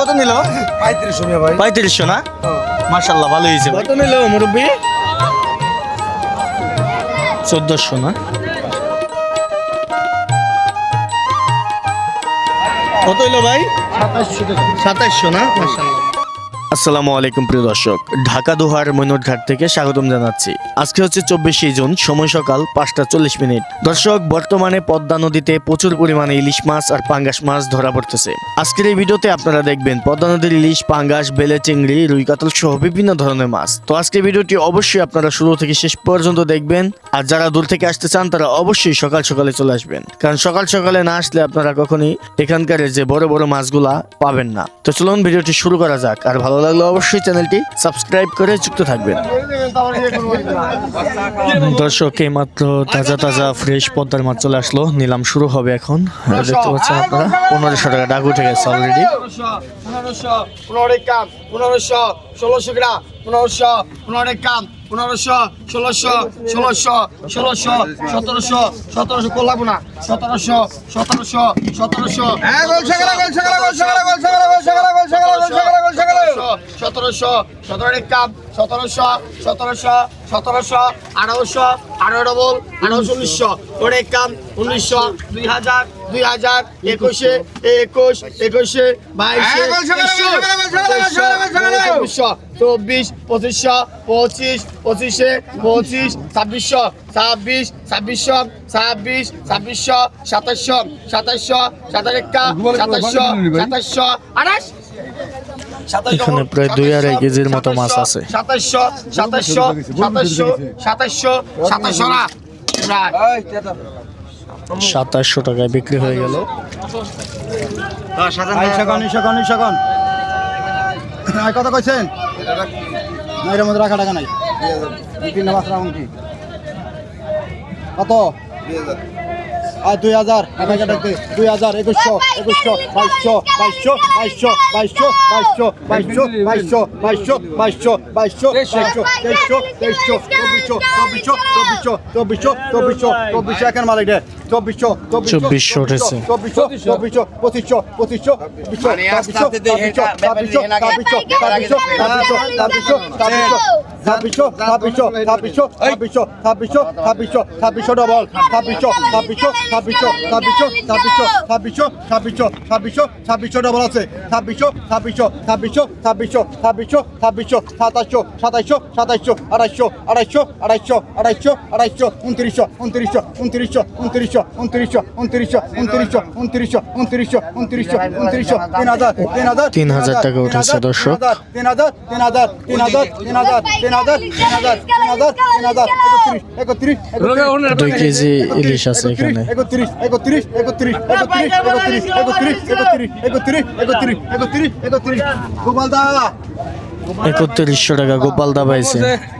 কত নিল? পঁয়ত্রিশশো ভাই। পঁয়ত্রিশশো না? মার্শাল্লাহ ভালো হয়েছে কত নিল মুরব্বী? চোদ্দশো না? কত হইল ভাই? সাতাইশশো না? আসসালামু আলাইকুম প্রিয় দর্শক, ঢাকা দোহার মৈনটঘাট থেকে স্বাগতম জানাচ্ছি। আজকে হচ্ছে চব্বিশে জুন, সময় সকাল পাঁচটা চল্লিশ মিনিট। দর্শক, বর্তমানে পদ্মা নদীতে প্রচুর পরিমাণে ইলিশ মাছ আর পাঙ্গাস মাছ ধরা পড়তেছে। আজকের এই ভিডিওতে আপনারা দেখবেন পদ্মা নদীর ইলিশ, পাঙ্গাস, বেলে চিংড়ি, রুই কাতল সহ বিভিন্ন ধরনের মাছ। তো আজকের ভিডিওটি অবশ্যই আপনারা শুরু থেকে শেষ পর্যন্ত দেখবেন। আর যারা দূর থেকে আসতে চান, তারা অবশ্যই সকাল সকালে চলে আসবেন। কারণ সকাল সকালে না আসলে আপনারা কখনই এখানকার যে বড় বড় মাছগুলা পাবেন না। তো চলুন ভিডিওটি শুরু করা যাক। আর ভালো লাগলে অবশ্যই চ্যানেলটি সাবস্ক্রাইব করে যুক্ত থাকবেন। দর্শক এই মাত্র তাজা তাজা ফ্রেশ পদ্মার মাছ চলে আসলো। নিলাম শুরু হবে এখন। দেখতে পাচ্ছেন আপনারা। পনেরোশো টাকা ডাক উঠে গেছে অলরেডি পনেরোশো পনেরো কাম পনেরোশো ষোলোশো গ্রাম পনেরোশো পনেরো কাম। পনেরোশো ষোলোশো ষোলোশো ষোলোশো সতেরোশো সতেরোশো করলাম না সতেরোশো সতেরোশো সতেরোশো সতেরোশো সতেরো কাম সতেরোশো সতেরোশো সতেরোশো আঠারোশো আঠারো ডবল আঠারোশো উনিশশো। ওরে কাম উনিশশো দুই হাজার দুই হাজার একুশে একুশ একুশে বাইশে চব্বিশশো চব্বিশ পঁচিশশো পঁচিশ পঁচিশে পঁচিশ ছাব্বিশশো ছাব্বিশ ছাব্বিশশো ছাব্বিশ ছাব্বিশশো সাতাশশো সাতাশশো সাতাশ একা সাতাশশো সাতাশশো আঠাশ। এখানে প্রায় দুই আড়াই কেজির মতো মাছ আছে। সাতাশশো সাতাশশো সাতাশশো সাতাশশো সাতাশশো না সাতাশশো টাকায় বিক্রি হয়ে গেল। কত কইছেন? এর মধ্যে রাখা টাকা নাই। তিন মাস রাখুন কত? আর দুই হাজার টাকা ডাকতে দুই হাজার একুশশো একুশশো বাইশশো বাইশশো বাইশশো বাইশশো বাইশশো বাইশশো বাইশশো বাইশশো বাইশশো বাইশশো বাইশশো তেইশশো তেইশশো চব্বিশশো চব্বিশশো চব্বিশশো চব্বিশশো চব্বিশশো একের মালিক রে চব্বিশশো চব্বিশশো উঠেছে। চব্বিশশো পঁচিশশো পঁচিশশো ছাব্বিশশো ছাব্বিশশো ছাব্বিশশো ছাব্বিশশো ছাব্বিশশো ছাব্বিশশো ছাব্বিশশো ডবল ছাব্বিশশো ছাব্বিশশো ছাব্বিশশো ছাব্বিশশো ছাব্বিশশো ছাব্বিশশো ছাব্বিশশো ছাব্বিশশো ছাব্বিশশো ডবল আছে ছাব্বিশশো ছাব্বিশশো ছাব্বিশশো ছাব্বিশশো ছাব্বিশশো ছাব্বিশশো সাতাশশো সাতাশশো সাতাশশো আড়াইশো আড়াইশো আড়াইশো আড়াইশো আড়াইশো উনত্রিশশো উনত্রিশশো উনত্রিশশো উনত্রিশশো উনত্রিশশো উনত্রিশশো উনত্রিশশো উনত্রিশশো উনত্রিশশো উনত্রিশশো উনত্রিশশো তিন হাজার তিন হাজার তিন হাজার টাকা উঠেছে দর্শক। তিন হাজার তিন হাজার তিন হাজার তিন হাজার তিন হাজার তিন হাজার তিন হাজার তিন হাজার একত্রিশ একত্রিশ দুই কেজি ইলিশ আছে এখানে একত্রিশ একত্রিশ একত্রিশ একত্রিশ একত্রিশ একত্রিশ একত্রিশ একত্রিশ একত্রিশ একত্রিশ একত্রিশ গোপাল দা একত্রিশশো টাকা গোপাল দা পাইছে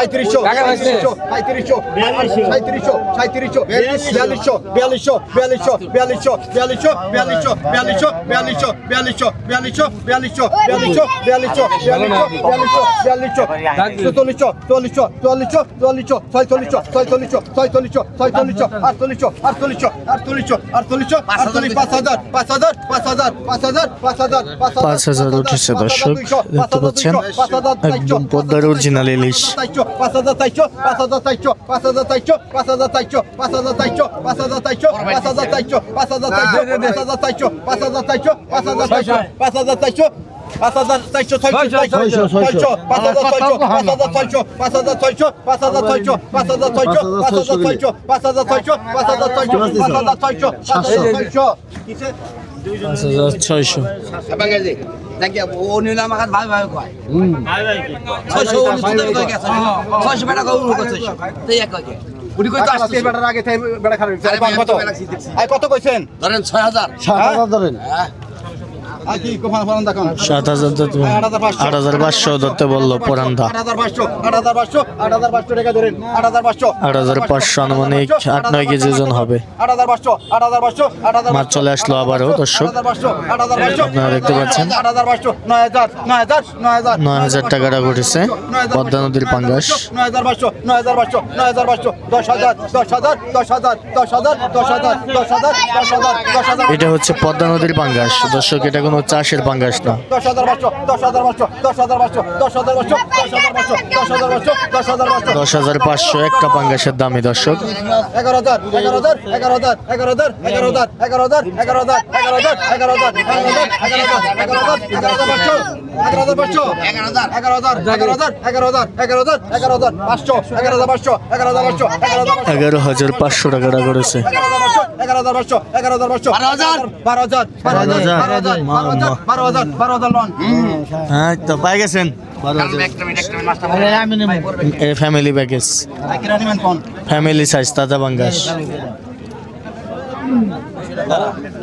সাঁত্রিশশো সাঁত্রিশশো সাঁত্রিশশো সাঁত্রিশশো সাঁত্রিশশো বিয়াল্লিশশো বিয়াল্লিশশো বিয়াল্লিশশো বিয়াল্লিশশো বিয়াল্লিশশো বিয়াল্লিশশো বিয়াল্লিশশো বিয়াল্লিশশো বিয়াল্লিশশো বিয়াল্লিশশো বিয়াল্লিশশো বিয়াল্লিশশো বিয়াল্লিশশো বিয়াল্লিশশো বিয়াল্লিশশো চল্লিশশো চল্লিশশো চল্লিশশো চল্লিশশো ছয়চল্লিশশো ছয়চল্লিশশো ছয়চল্লিশশো ছয়চল্লিশশো আটচল্লিশশো আটচল্লিশশো আটচল্লিশশো আটচল্লিশশো আটচল্লিশ পাঁচ হাজার পাঁচ হাজার পাঁচ হাজার পাঁচ হাজার পাঁচ হাজার পাঁচ হাজার উঠেছে দর্শক দেখতে পাচ্ছেন একদম পদ্মার অরিজিনাল ইলিশ পাঁচ হাজার চারশো পাঁচ হাজার চারশো পাঁচ হাজার চারশো পাঁচ হাজার চারশো পাঁচ হাজার চারশো পাঁচ হাজার চারশো পাঁচ হাজার চারশো পাঁচ হাজার চারশো পাঁচ হাজার চারশো পাঁচ হাজার চারশো পাঁচ হাজার চারশো পাঁচ হাজার চারশো পাঁচ হাজার চারশো ছয়শো পাঁচ হাজার ছয়শো পাঁচ হাজার ছয়শো পাঁচ হাজার ছয়শো পাঁচ হাজার ছয়শো পাঁচ হাজার ছয়শো পাঁচ হাজার ছয়শো পাঁচ নাকি ও নিলে আমার ভাই ভাই কয়। ছয়শো ছয়শো বেটা কয় উনি ছয়শো? তো এক কয় উনি কই তো আচ্ছা, আসছে বেটার আগে বেটা খারাপ। কত? কত কইছেন? ধরেন ছয় হাজার। ছয় হাজার হ্যাঁ? ধরেন। সাত হাজার আট হাজার পাঁচশো ধরতে বলল পরান্দা আট হাজার পাঁচশো আনুমানিক আট নয় কেজি ওজন হবে মাছ চলে আসলো আবারও দর্শক আপনারা দেখতে পাচ্ছেন। নয় হাজার নয় টাকাটা ঘটেছে পদ্মা নদীর পাঙ্গাস নয় হাজার পাঁচশো নয় হাজার পাঁচশো নয় হাজার পাঁচশো দশ হাজার দশ হাজার দশ হাজার দশ হাজার দশ হাজার দশ হাজার দশ হাজার দশ হাজার এটা হচ্ছে পদ্মা নদীর পাঙ্গাস দর্শক এটা কোন চাষের পাঙ্গাস না দশ হাজার পাঁচশো একটা পাঙ্গাসের দামি দর্শক এগারো হাজার পাঁচশো টাকা করেছে এগারো হাজার পাঁচশো এগারো হাজার পাঁচশো। হাজার। বারো হাজার বারো হাজার বারো হাজার। বারো হাজার হ্যাঁ তো পাই গেছেন? ফ্যামিলি প্যাকেজ ফ্যামিলি সাইজ তাজা বাঙ্গাস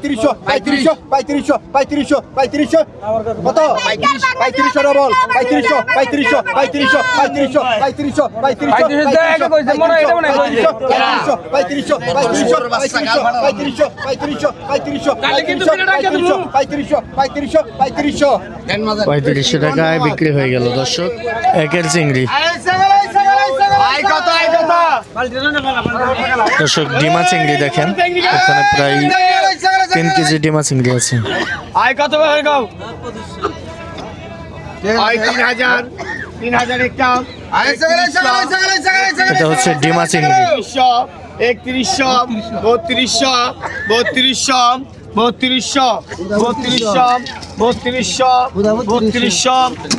পঁয়ত্রিশশো পঁয়ত্রিশশো পঁয়ত্রিশশো পঁয়ত্রিশশো পঁয়ত্রিশশো কত পঁয়ত্রিশশো ডবল পঁয়ত্রিশশো পঁয়ত্রিশশো পঁয়ত্রিশশো পঁয়ত্রিশশো পঁয়ত্রিশশো পঁয়ত্রিশশো পঁয়ত্রিশশো পঁয়ত্রিশশো পঁয়ত্রিশশো পঁয়ত্রিশশো পঁয়ত্রিশশো পঁয়ত্রিশশো পঁয়ত্রিশশো পঁয়ত্রিশশো পঁয়ত্রিশশো পঁয়ত্রিশশো পঁয়ত্রিশশো পঁয়ত্রিশশো টাকায় বিক্রি হয়ে গেল দর্শক একের চিংড়ি দর্শক ডিমা চিংড়ি দেখেন। এখানে প্রায় তিন কেজি ডিমা চিংড়ি আছে। আয় কত ভাই গাও আই তিন হাজার তিন হাজার একটা এটা হচ্ছে ডিমা চিংড়ি। একত্রিশশো বত্রিশশো বত্রিশশো বত্রিশশো বত্রিশশো বত্রিশশো বত্রিশশো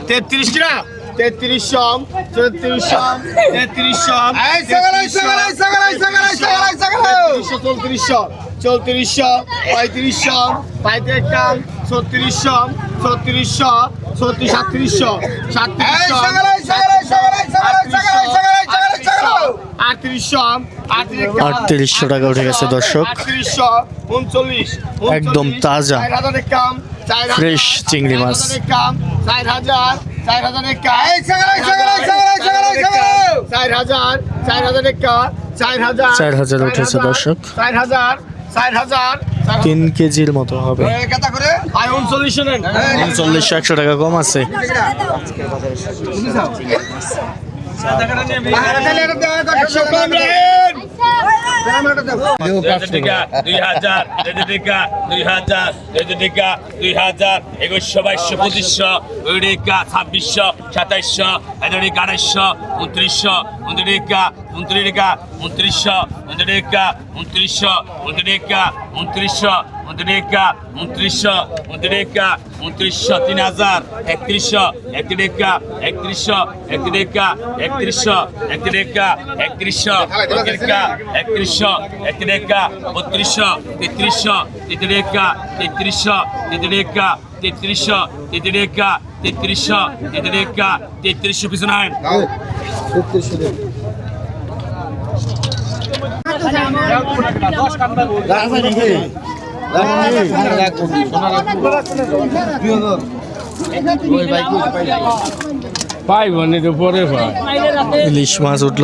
তেত্রিশ কিনা? তেত্রিশ সম চৌত্রিশ সম তেত্রিশ সম তিরিশশো চৌত্রিশশো চৌত্রিশশো পঁয়ত্রিশ টান ছত্রিশশো ছত্রিশশো ছত্রিশ সাতত্রিশশো সাতত্রিশশো আটত্রিশশো টাকা উঠে গেছে দর্শক একদম তাজা ফ্রেশ চিংড়ি মাছ চার হাজার চার হাজার একাম চার হাজার চার হাজার একাম চার হাজার চার হাজার উঠেছে দর্শক। চার হাজার চার হাজার তিন কেজির মতো হবে। আয় উনচল্লিশ নেন চল্লিশশো একশো টাকা কম আছে। একশো কম একুশশো বাইশশো পঁচিশশো ছাব্বিশশো সাতাইশশো আড়াইশশো উনত্রিশশো উনত্রিশ উনত্রিশ টাকা, উনত্রিশশো, উনত্রিশ টাকা, উনত্রিশশো, উনত্রিশ টাকা, উনত্রিশশো, উনত্রিশ টাকা, উনত্রিশশো, উনত্রিশ টাকা, উনত্রিশশো, তিন হাজার, একত্রিশশো, একত্রিশ টাকা, একত্রিশশো, একত্রিশ টাকা, একত্রিশশো, একত্রিশ টাকা, একত্রিশশো, একত্রিশ টাকা, একত্রিশশো, একত্রিশ টাকা, বত্রিশশো, তেত্রিশশো, তেত্রিশ টাকা, তেত্রিশশো, তেত্রিশ টাকা, তেত্রিশশো, তেত্রিশ টাকা, তেত্রিশশো, তেত্রিশ টাকা, তেত্রিশশো পিছনে পাইব নি তো পরে ইলিশ মাছ উঠল।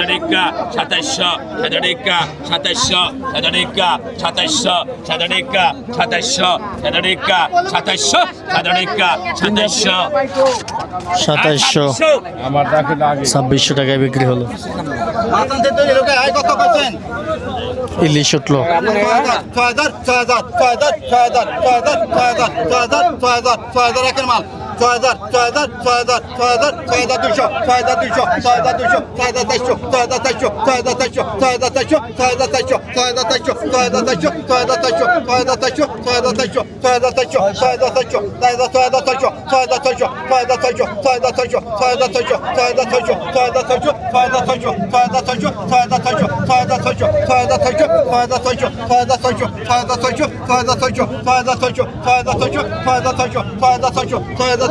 না? সাতাইশশো এড়িকা সাতাইশশো এড়িকা সাতাইশশো এড়িকা সাতাইশশো এড়িকা সাতাইশশো এড়িকা সাতাইশশো সাতাইশশো ছাব্বিশশো টাকায় বিক্রি হলো ইলিশ উঠল ছয় হাজার ছয় হাজার ছয় হাজার ছয় হাজার ছয় হাজার ছয় হাজার ছয় হাজার ছয় হাজার ছয় হাজার একের মাল ছয় হাজার ছয় হাজার ছয় হাজার ছয় হাজার ছয় হাজার দুইশো ছয় হাজার দুইশো ছয় হাজার দুইশো ছয় হাজার চারশো ছয় হাজার চারশো ছয় হাজার চারশো ছয় হাজার চারশো ছয় হাজার চারশো ছয় হাজার চারশো ছয় হাজার চারশো ছয় হাজার চারশো ছয় হাজার চারশো ছয় হাজার চারশো ছয় হাজার চারশো ছয় হাজার চারশো ছয় হাজার ছয় হাজার চারশো ছয় হাজার চারশো ছয় হাজার চারশো ছয় হাজার চারশো ছয় হাজার চারশো ছয় হাজার চারশো ছয় হাজার চারশো ছয় হাজার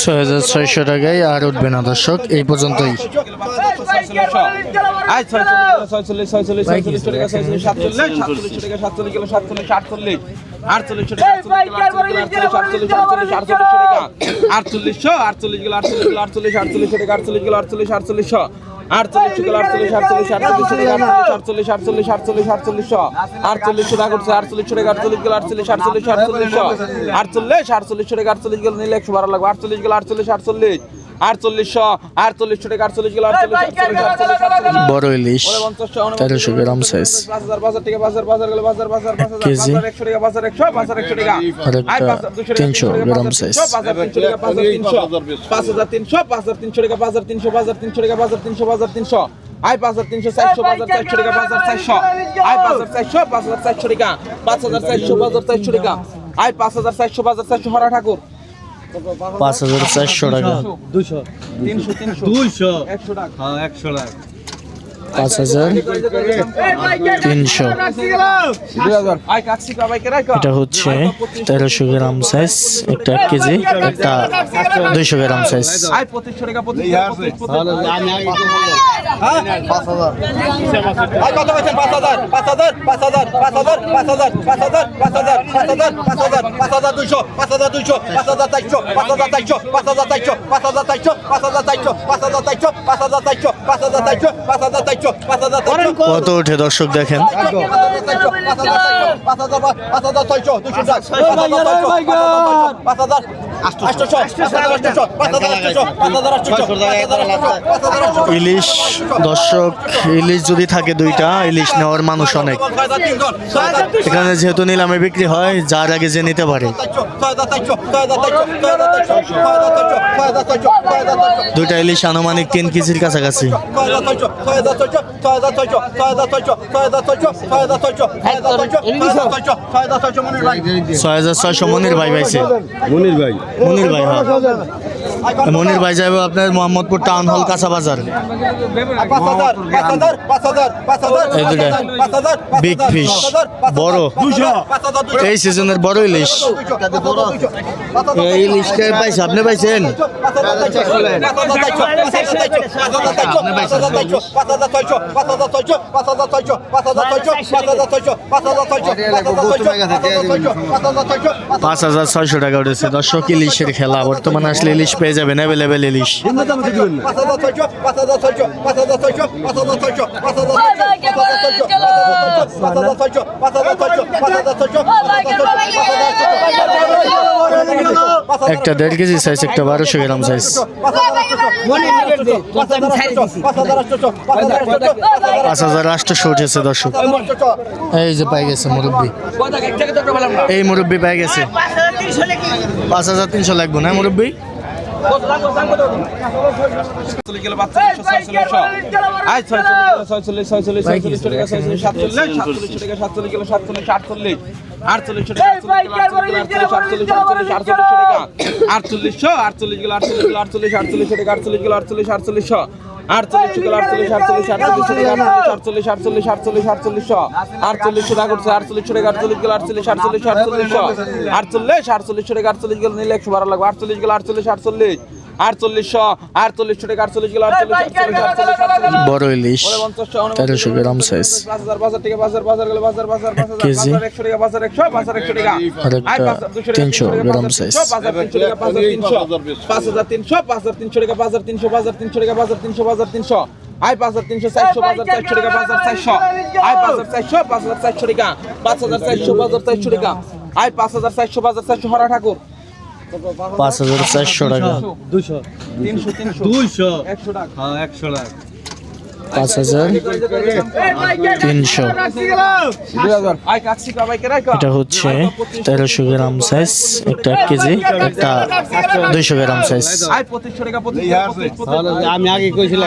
ছয় হাজার ছয়শো টাকায় আর উঠবে না দর্শক। এই পর্যন্তই। আটচল্লিশশো আটচল্লিশ। গেল আটচল্লিশ আটচল্লিশ আটচল্লিশ আটচল্লিশ আটচল্লিশ আটচল্লিশ আটচল্লিশ আটচল্লিশ গেল আটচল্লিশ আটচল্লিশ আটচল্লিশ আটচল্লিশ আটচল্লিশ আটচল্লিশ আটচল্লিশ আটচল্লিশ আটচল্লিশ টাকা করছে আটচল্লিশ টাকা আটচল্লিশ গেল আটচল্লিশ আটচল্লিশ আটচল্লিশশো আটচল্লিশ আটচল্লিশ টাকা আটচল্লিশ গেল নিলে একশো বারো লাগবে আটচল্লিশ গেল আটচল্লিশ আটচল্লিশ আটচল্লিশশো আটচল্লিশশো টাকা আটচল্লিশ কিলো আটচল্লিশ বড় ইলিশ তেরোশো গ্রাম সাইজ কেজি? তিনশো গ্রাম সাইজ পাঁচ হাজার পাঁচ হাজার তিনশো টাকা পাঁচ হাজার তিনশো পাঁচ হাজার তিনশো টাকা পাঁচ হাজার তিনশো পাঁচ হাজার তিনশো আয় পাঁচ হাজার তিনশো চারশো বাজার হাজার চারশো টাকা পাঁচ হাজার চারশো। আয় পাঁচ হাজার চারশো পাঁচ হাজার চারশো টাকা পাঁচ হাজার চারশো পাঁচ হাজার চারশো টাকা। আয় পাঁচ হাজার চারশো পাঁচ চারশো হরা ঠাকুর। পাঁচ হাজার চারশো টাকা। তিনশো তিনশো। দুইশো। একশো টাকা। হ্যাঁ একশো তিনশো দুই হাজার রাখো এটা হচ্ছে তেরোশো গ্রাম সাইজ একটা এক কেজি একটা দুইশো গ্রাম সাইজ আয় পঁচিশশো কত উঠে দর্শক দেখেন? পাঁচ হাজার পাঁচ হাজার ছয়শো দুশো আটশো পাঁচ হাজার ইলিশ দর্শক ইলিশ যদি থাকে দুইটা ইলিশ নেওয়ার মানুষ অনেক এখানে যেহেতু নিলামে বিক্রি হয় যার আগে যে নিতে পারে দুইটা ইলিশ আনুমানিক তিন কেজির কাছাকাছি ছয় হাজার ছয়শো মনির ভাই পাইছে। মনির ভাই। মনির ভাই হ্যাঁ। মনির ভাই যাবে আপনার মোহাম্মদপুর টাউন হল কাঁচা বাজার। বিগ ফিশ বড়। এই সিজনের বড় ইলিশ। এই ইলিশটা পাইছে? আপনি পাইছেন? পাঁচ হাজার ছয়শো টাকা উঠেছে দর্শক ইলিশের খেলা বর্তমানে আসলে ইলিশ পেয়ে যাবেন অ্যাভেলেবেল ইলিশ একটা দেড় কেজি সাইজ একটা বারোশো গ্রাম সাইজ পাঁচ হাজার আটশোশো উঠেছে দর্শক এই যে পাই গেছে মুরব্বী এই মুরব্বী পাই গেছে পাঁচ হাজার তিনশো লাগবে না মুরব্বী আটচল্লিশশো আটচল্লিশ গেল আটচল্লিশ আটচল্লিশ আটচল্লিশ আটচল্লিশ গেল আটচল্লিশ আটচল্লিশশো আটচল্লিশ গেল আটচল্লিশ আটচল্লিশ আটচল্লিশ আটচল্লিশ আটচল্লিশ আটচল্লিশ আটচল্লিশ আটচল্লিশ টাকা করছে আটচল্লিশ টাকা আটচল্লিশ গেল আটচল্লিশ আটচল্লিশ আটচল্লিশ আটচল্লিশ আটচল্লিশ টাকা আটচল্লিশ গেল নিলে একশো বারো লাগবে আটচল্লিশ গেল আটচল্লিশ আটচল্লিশ আটচল্লিশশো আটচল্লিশ টাকা গেল বড় ইলিশ তেরোশো গ্রাম সাইজ বাজার কেজি। বাজার একশো টাকা টাকা, 300 তিনশো টাকা। তিনশো, তিনশো টাকা, পাঁচ হাজার তিনশো, বাজার তিনশো টাকা, বাজার তিনশো, বাজার তিনশো চারশো, চারশো টাকা, বাজার চারশো। বাজার চারশো, বাজার চারশো টাকা, পাঁচ হাজার চারশো, বাজার চারশো টাকা। পাঁচ হাজার চারশো, বাজার চারশো, হরা ঠাকুর। পাঁচ হাজার চারশো টাকা। দুইশো একশো টাকা। হ্যাঁ একশো লাখ পাঁচ হাজার তিনশো। এটা হচ্ছে তেরোশো গ্রাম সাইজ একটা এক কেজি একটা দুইশো গ্রাম সাইজ টাকা, টাকা। আমি আগে কইছিলাম